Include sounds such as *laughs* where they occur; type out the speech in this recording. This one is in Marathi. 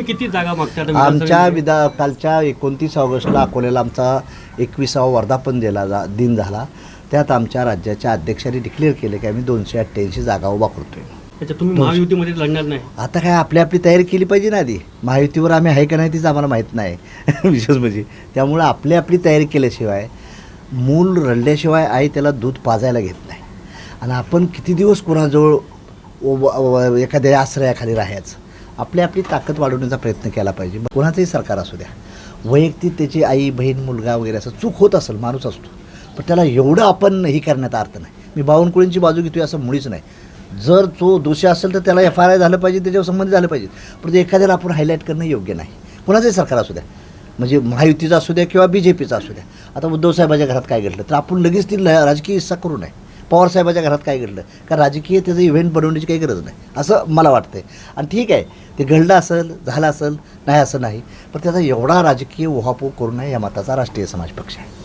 तुम्ही किती जागा मागता आमच्या? विधा कालच्या एकोणतीस ऑगस्टला अकोल्याला आमचा एकविसावा वर्धापन दिला जा दिन झाला. त्यात आमच्या राज्याच्या अध्यक्षांनी डिक्लेअर केले की आम्ही दोनशे अठ्ठ्याऐंशी जागा उभा करतोय. अच्छा तुम्ही महायुतीमध्ये लढणार नाही? आता काय आपली आपली तयारी केली पाहिजे ना आधी. महायुतीवर आम्ही आहे का नाही तीच आम्हाला माहीत नाही. *laughs* विशेष म्हणजे. त्यामुळं आपली आपली तयारी केल्याशिवाय मूल रडल्याशिवाय आई त्याला दूध पाजायला घेत नाही. आणि आपण किती दिवस कोणाजवळ एखाद्या आश्रयाखाली राहायचं? आपली आपली ताकद वाढवण्याचा प्रयत्न केला पाहिजे. कोणाचंही सरकार असू द्या. वैयक्तिक त्याची आई बहीण मुलगा वगैरे असं चूक होत असेल माणूस असतो. पण त्याला एवढं आपण हे करण्याचा अर्थ नाही. मी बावनकुळींची बाजू घेतोय असं मुळीच नाही. जर तो दोषी असेल तर त्याला एफ आय आर झालं पाहिजे त्याच्यावर संबंधित झालं पाहिजे. पण एखाद्याला आपण हायलाईट करणं योग्य नाही. कोणाचंही सरकार असू द्या. म्हणजे महायुतीचा असू द्या किंवा बी जे पीचा असू द्या. आता उद्धव साहेबाच्या घरात काय घडलं? तर आपण लगेच ती ल- राजकीय हिस्सा करू नये. पवार साहेबाच्या घरात काय घडलं? का राजकीय त्याचं इव्हेंट बनवण्याची काही गरज नाही असं मला वाटतंय. आणि ठीक आहे ते घडलं असेल झालं असेल नाही असं नाही पण त्याचा एवढा राजकीय उहापोह करू नये या मताचा राष्ट्रीय समाज पक्ष आहे.